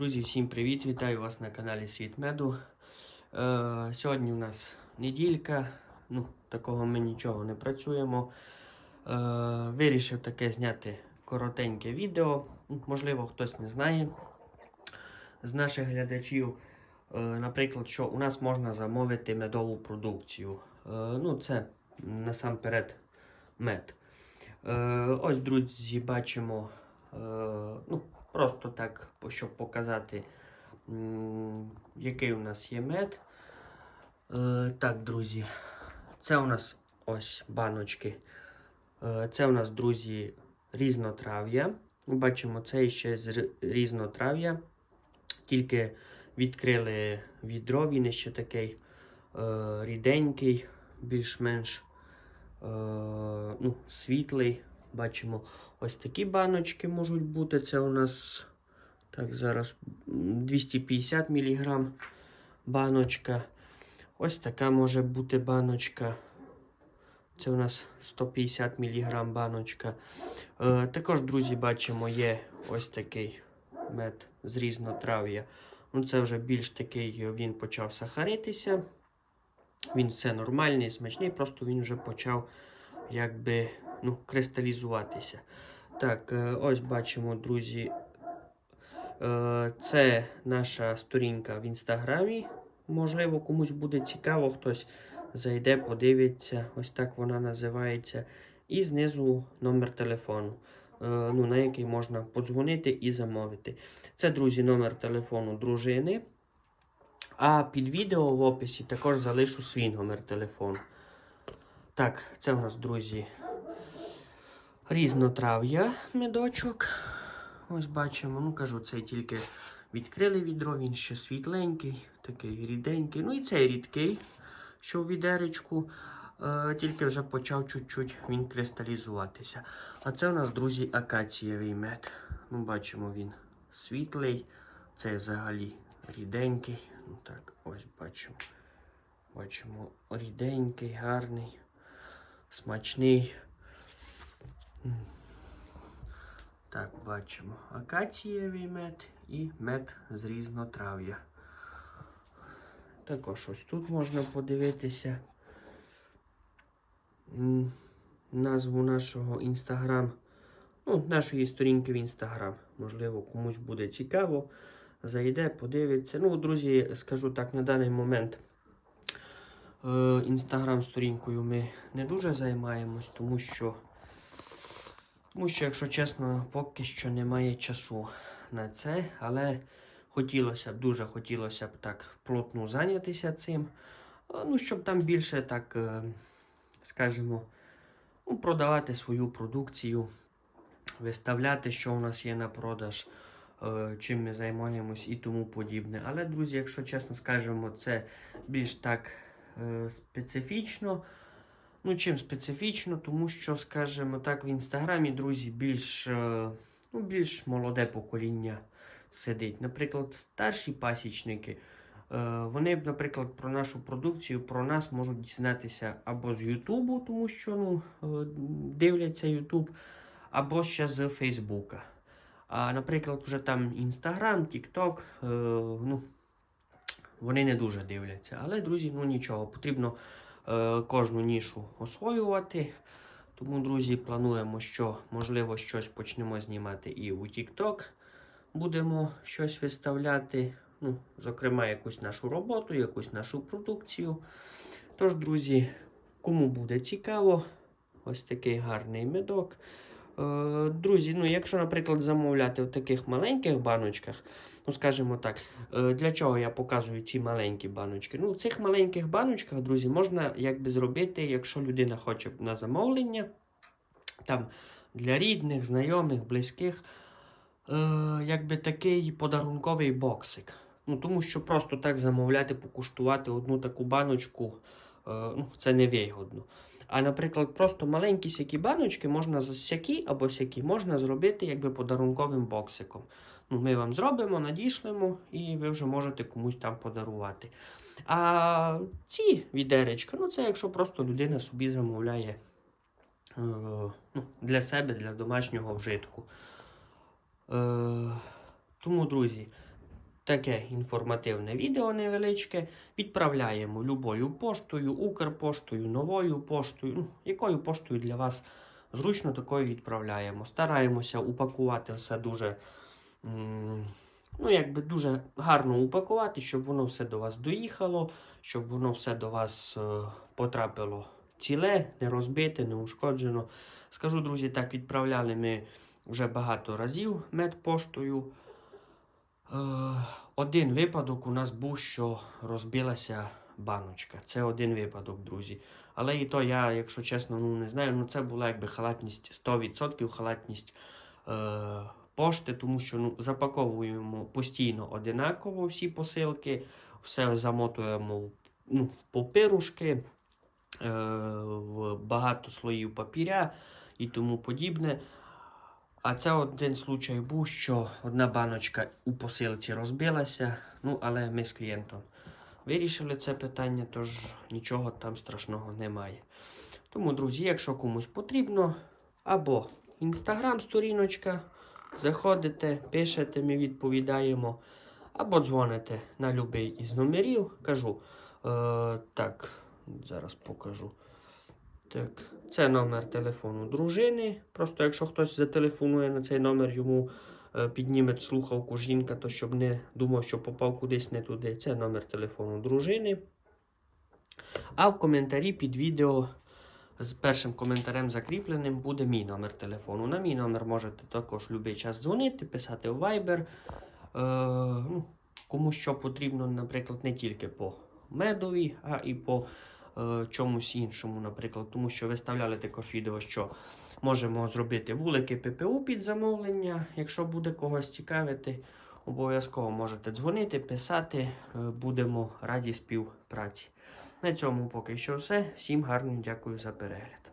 Друзі, всім привіт! Вітаю вас на каналі Світ Меду. Е, сьогодні у нас неділька, ну, такого ми нічого не працюємо. Е, вирішив таке зняти коротеньке відео. Можливо, хтось не знає з наших глядачів. Е, наприклад, що у нас можна замовити медову продукцію. Е, ну, це насамперед мед. Е, ось, друзі, бачимо. Е, ну, Просто так, щоб показати, який у нас є мед. Е, так, друзі, це у нас ось баночки. Е, це у нас, друзі, різнотрав'я. Бачимо, це ще з різнотрав'я. Тільки відкрили відро, він ще такий е, ріденький, більш-менш ну, світлий. Бачимо, ось такі баночки можуть бути. Це у нас так, зараз 250 мг баночка. Ось така може бути баночка. Це у нас 150 мг баночка. Е, також, друзі, бачимо, є ось такий мед з різнотрав'я. Ну, це вже більш такий, е, він почав сахаритися. Він все нормальний, смачний, просто він вже почав якби ну, кристалізуватися. Так, е, ось бачимо, друзі. е, Це наша сторінка в інстаграмі. Можливо, комусь буде цікаво, хтось зайде, подивиться. Ось так вона називається. І знизу номер телефону, е, ну, на який можна подзвонити і замовити. Це, друзі, номер телефону дружини. А під відео в описі також залишу свій номер телефону. Так, це у нас, друзі, різнотрав'я медочок. Ось бачимо, ну кажу, цей тільки відкрили відро, він ще світленький, такий ріденький. Ну і цей рідкий, що в відеречку, е, тільки вже почав чуть-чуть він кристалізуватися. А це у нас, друзі, акацієвий мед. Ну, бачимо, він світлий, це взагалі ріденький. Ну так, ось бачимо. Бачимо ріденький, гарний, смачний. Так, бачимо акацієвий мед і мед з різнотрав'я. Також ось тут можна подивитися назву нашого інстаграм, ну, нашої сторінки в інстаграм. Можливо, комусь буде цікаво. Зайде, подивиться. Ну, друзі, скажу так, на даний момент інстаграм-сторінкою ми не дуже займаємось, тому що, тому що, якщо чесно, поки що немає часу на це. Але хотілося б, дуже хотілося б так вплотну зайнятися цим. Ну, щоб там більше так, е, скажімо, ну, продавати свою продукцію, виставляти, що у нас є на продаж е, чим ми займаємось і тому подібне. Але, друзі, якщо чесно скажемо, це більш так е, специфічно. Ну, чим специфічно, тому що, скажімо так, в інстаграмі, друзі, більш, е, ну, більш молоде покоління сидить. Наприклад, старші пасічники. е, Вони, наприклад, про нашу продукцію, про нас можуть дізнатися або з Ютубу, тому що ну, е, дивляться Ютуб, або ще з Фейсбука. А, наприклад, вже там Інстаграм, Тікток, е, ну, вони не дуже дивляться. Але, друзі, ну нічого, потрібно е, кожну нішу освоювати. Тому, друзі, плануємо, що можливо щось почнемо знімати і у TikTok. Будемо щось виставляти. Ну, зокрема, якусь нашу роботу, якусь нашу продукцію. Тож, друзі, кому буде цікаво, ось такий гарний медок. Е, Друзі, ну якщо, наприклад, замовляти в таких маленьких баночках, ну скажімо так, е, для чого я показую ці маленькі баночки? Ну, в цих маленьких баночках, друзі, можна якби зробити, якщо людина хоче на замовлення, там для рідних, знайомих, близьких, е, якби такий подарунковий боксик. Ну, тому що просто так замовляти, покуштувати одну таку баночку, е, ну, це невигодно. А, наприклад, просто маленькі сякі баночки можна з- сякі або сякі можна зробити якби подарунковим боксиком. Ну, ми вам зробимо, надішлемо, і ви вже можете комусь там подарувати. А ці відеречка, ну це якщо просто людина собі замовляє е, ну, для себе, для домашнього вжитку. Е, тому, друзі, таке інформативне відео невеличке. Відправляємо любою поштою, Укрпоштою, новою поштою. Ну, якою поштою для вас зручно, такою відправляємо. Стараємося упакувати все дуже. Ну, якби дуже гарно упакувати, щоб воно все до вас доїхало, щоб воно все до вас е, потрапило ціле, не розбите, не ушкоджено. Скажу, друзі, так відправляли ми вже багато разів медпоштою. Е, один випадок у нас був, що розбилася баночка. Це один випадок, друзі. Але і то я, якщо чесно, ну не знаю. Ну це була якби халатність 100% халатність е, пошти, тому що ну, запаковуємо постійно одинаково всі посилки, все замотуємо ну, в попирушки, е, в багато слоїв папіря і тому подібне. А це один случай був, що одна баночка у посилці розбилася. Ну, але ми з клієнтом вирішили це питання, тож нічого там страшного немає. Тому, друзі, якщо комусь потрібно, або інстаграм-сторіночка, заходите, пишете, ми відповідаємо, або дзвоните на будь-який із номерів. Кажу, е, так, зараз покажу. Так, це номер телефону дружини. Просто якщо хтось зателефонує на цей номер, йому е, підніме слухавку жінка, то щоб не думав, що попав кудись не туди. Це номер телефону дружини. А в коментарі під відео з першим коментарем закріпленим буде мій номер телефону. На мій номер можете також будь-який час дзвонити, писати в Viber. Е, ну, кому що потрібно, наприклад, не тільки по медові, а і по е, чомусь іншому, наприклад, тому що виставляли також відео, що можемо зробити вулики ППУ під замовлення. Якщо буде когось цікавити, обов'язково можете дзвонити, писати. е, Будемо раді співпраці. На цьому поки що все. Всім гарно дякую за перегляд.